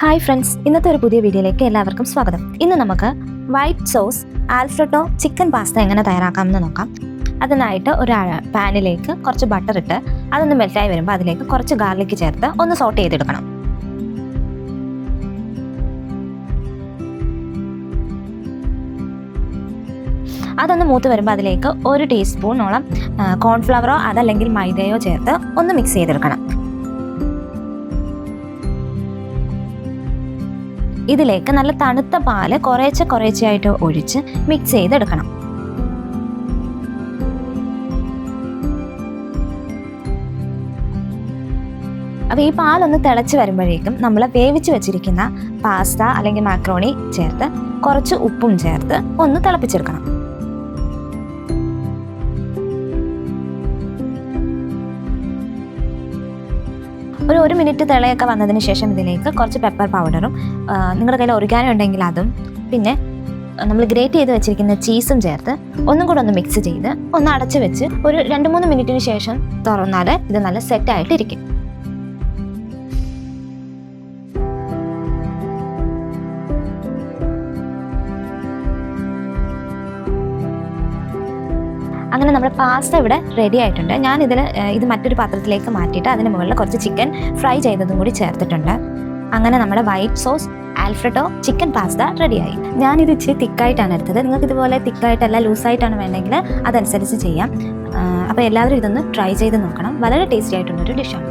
Hi friends ഇന്നത്തെ ഒരു പുതിയ വീഡിയോയിലേക്ക് എല്ലാവർക്കും സ്വാഗതം. ഇന്ന് നമുക്ക് white sauce Alfredo chicken pasta എങ്ങനെ തയ്യാറാക്കാമെന്ന് നോക്കാം. അതിനായിട്ട് ഒരു പാനിലേക്ക് കുറച്ച് ബട്ടർ ഇട്ട് അതൊന്ന് മെൽറ്റായി വരുമ്പോൾ അതിലേക്ക് കുറച്ച് ഗാർലിക് ചേർത്ത് ഒന്ന് സോട്ട് ചെയ്തെടുക്കണം. അതൊന്ന് മൂത്ത് വരുമ്പോൾ അതിലേക്ക് ഒരു ടീസ്പൂണോളം കോൺഫ്ലവറോ അതല്ലെങ്കിൽ മൈദയോ ചേർത്ത് ഒന്ന് മിക്സ് ചെയ്തെടുക്കണം. ഇതിലേക്ക് നല്ല തണുത്ത പാൽ കുറേശ്ശെ കുറേശ്ശെയായിട്ട് ഒഴിച്ച് മിക്സ് ചെയ്തെടുക്കണം. അപ്പോൾ ഈ പാലൊന്ന് തിളച്ച് വരുമ്പോഴേക്കും നമ്മൾ വേവിച്ച് വെച്ചിരിക്കുന്ന പാസ്ത അല്ലെങ്കിൽ മാക്രോണി ചേർത്ത് കുറച്ച് ഉപ്പും ചേർത്ത് ഒന്ന് തിളപ്പിച്ചെടുക്കണം. ഒരു ഒരു മിനിറ്റ് തിളയൊക്കെ വന്നതിന് ശേഷം ഇതിലേക്ക് കുറച്ച് പെപ്പർ പൗഡറും നിങ്ങളുടെ കയ്യിൽ ഒറിഗാനോ ഉണ്ടെങ്കിൽ അതും പിന്നെ നമ്മൾ ഗ്രേറ്റ് ചെയ്ത് വെച്ചിരിക്കുന്ന ചീസും ചേർത്ത് ഒന്നും കൂടെ ഒന്ന് മിക്സ് ചെയ്ത് ഒന്ന് അടച്ച് വെച്ച് ഒരു രണ്ട് മൂന്ന് മിനിറ്റിന് ശേഷം തുറന്നാൽ ഇത് നല്ല സെറ്റായിട്ട് അങ്ങനെ നമ്മുടെ പാസ്ത ഇവിടെ റെഡി ആയിട്ടുണ്ട്. ഞാൻ ഇതിൽ ഇത് മറ്റൊരു പാത്രത്തിലേക്ക് മാറ്റിയിട്ട് അതിന് മുകളിൽ കുറച്ച് ചിക്കൻ ഫ്രൈ ചെയ്തതും കൂടി ചേർത്തിട്ടുണ്ട്. അങ്ങനെ നമ്മുടെ white sauce Alfredo chicken pasta റെഡിയായി ഞാനിത് ഇച്ചിരി തിക്കായിട്ടാണ് എടുത്തത്. നിങ്ങൾക്ക് ഇതുപോലെ തിക്കായിട്ടല്ല ലൂസായിട്ടാണ് വേണമെങ്കിൽ അതനുസരിച്ച് ചെയ്യാം. അപ്പോൾ എല്ലാവരും ഇതൊന്ന് ട്രൈ ചെയ്ത് നോക്കണം. വളരെ ടേസ്റ്റി ആയിട്ടുള്ളൊരു ഡിഷാണ്